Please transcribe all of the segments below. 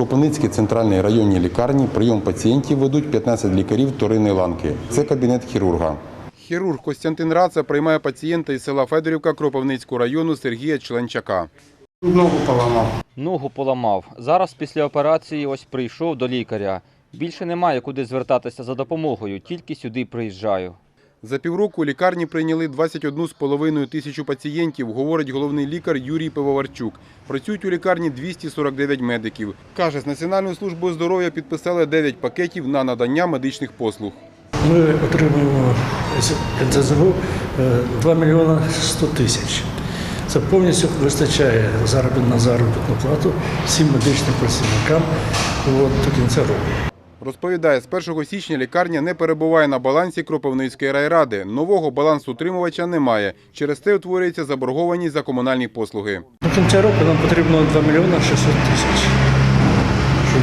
Кропивницькій центральній районній лікарні прийом пацієнтів ведуть 15 лікарів вторинної ланки. Це кабінет хірурга. Хірург Костянтин Раца приймає пацієнта із села Федорівка Кропивницького району Сергія Членчака. Ногу поламав. Ногу поламав. Зараз після операції ось прийшов до лікаря. Більше немає куди звертатися за допомогою, тільки сюди приїжджаю. За півроку лікарні прийняли 21,5 тисячу пацієнтів, говорить головний лікар Юрій Пивоварчук. Працюють у лікарні 249 медиків. Каже, з Національною службою здоров'я підписали 9 пакетів на надання медичних послуг. Ми отримуємо з НЗЗГУ е, 2 мільйони 100 тисяч. Це повністю вистачає заробіт на заробітну плату всім медичним працівникам до кінця року. Розповідає, з 1 січня лікарня не перебуває на балансі Кропивницької райради. Нового балансутримувача немає. Через це утворюється заборгованість за комунальні послуги. До кінця року нам потрібно 2 мільйони 600 тисяч, щоб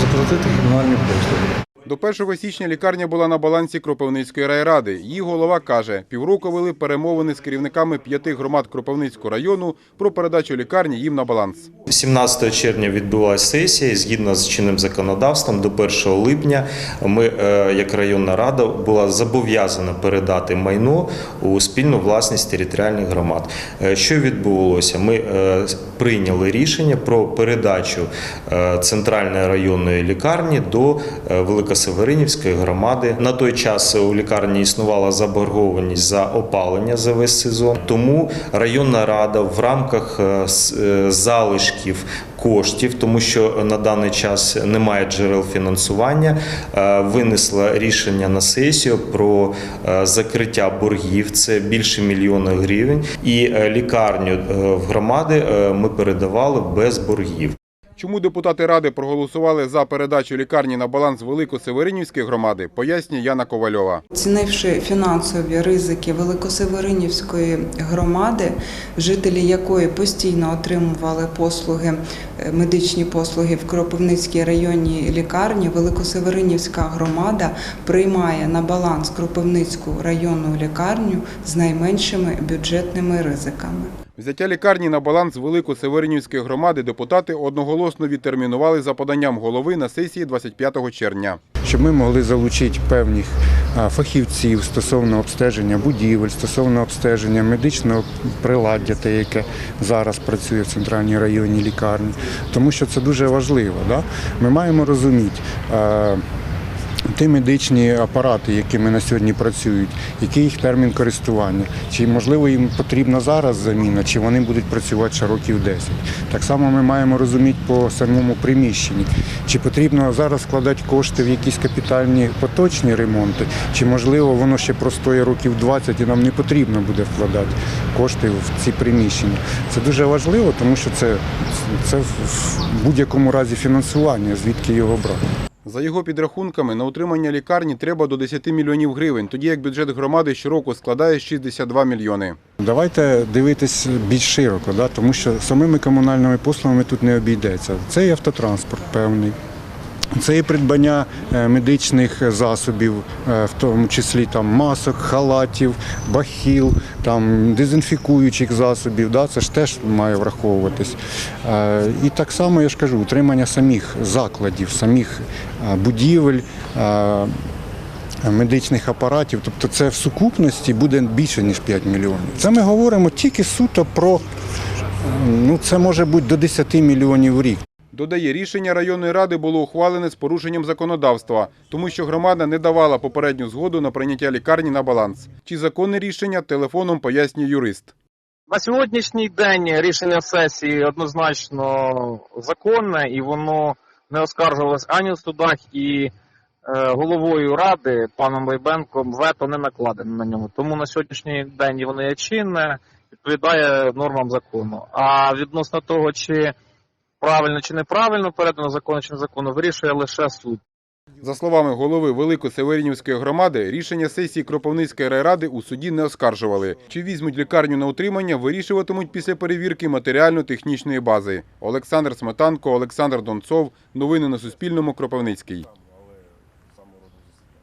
заплатити комунальні послуги. До 1 січня лікарня була на балансі Кропивницької райради. Її голова каже, півроку вели перемовини з керівниками п'яти громад Кропивницького району про передачу лікарні їм на баланс. 17 червня відбулася сесія. Згідно з чинним законодавством, до 1 липня ми, е, як районна рада, була зобов'язана передати майно у спільну власність територіальних громад. Е, Що відбулося? Ми е, прийняли рішення про передачу центральної районної лікарні до Великосеверинівської громади. На той час у лікарні існувала заборгованість за опалення за весь сезон. Тому районна рада в рамках е, залишків коштів, тому що на даний час немає джерел фінансування, е, винесла рішення на сесію про е, закриття боргів. Це більше мільйона гривень. І е, лікарню в громади ми передавали без боргів. Чому депутати ради проголосували за передачу лікарні на баланс Великосеверинівської громади, пояснює Яна Ковальова. Оцінивши фінансові ризики Великосеверинівської громади, жителі якої постійно отримували послуги, е, медичні послуги в Кропивницькій районній лікарні, Великосеверинівська громада приймає на баланс Кропивницьку районну лікарню з найменшими бюджетними ризиками. Взяття лікарні на баланс Великосеверинівської громади депутати одноголосно відтермінували за поданням голови на сесії 25 червня. щоб ми могли залучити певних фахівців стосовно обстеження будівель, стосовно обстеження медичного приладдя, те, яке зараз працює в центральній районній лікарні, тому що це дуже важливо. Да? Ми маємо розуміти. Ті медичні апарати, якими на сьогодні працюють, який їх термін користування, чи можливо їм потрібна зараз заміна, чи вони будуть працювати ще років 10. Так само ми маємо розуміти по самому приміщенні, чи потрібно зараз вкладати кошти в якісь капітальні поточні ремонти, чи можливо воно ще простоє років 20 і нам не потрібно буде вкладати кошти в ці приміщення. Це дуже важливо, тому що це, це в будь-якому разі фінансування, звідки його брати. За його підрахунками, на утримання лікарні треба до 10 мільйонів гривень, тоді як бюджет громади щороку складає 62 мільйони. Давайте дивитись більш широко, да? тому що самими комунальними послугами тут не обійдеться. Це і автотранспорт певний. Це і придбання е, медичних засобів, е, в тому числі там масок, халатів, бахіл, там дезінфікуючих засобів. Да? Це ж теж має враховуватись. Е, І так само я ж кажу, утримання самих закладів, самих будівель. медичних апаратів, тобто це в сукупності буде більше ніж 5 мільйонів. Це ми говоримо тільки суто про ну це може бути до 10 мільйонів в рік. Додає, рішення районної ради було ухвалене з порушенням законодавства, тому що громада не давала попередню згоду на прийняття лікарні на баланс. Чи законне рішення телефоном пояснює юрист. На сьогоднішній день рішення сесії однозначно законне і воно не оскаржувалось ані в судах і е, головою ради паном Байбенком вето не накладено на ньому. Тому на сьогоднішній день воно є чинне, відповідає нормам закону. А відносно того, чи правильно чи неправильно передано закону чи незаконно, вирішує лише суд. За словами голови Великосеверінівської громади, рішення сесії Кропивницької райради у суді не оскаржували. Чи візьмуть лікарню на утримання, вирішуватимуть після перевірки матеріально-технічної бази. Олександр Сметанко, Олександр Донцов. Новини на Суспільному. Кропивницький.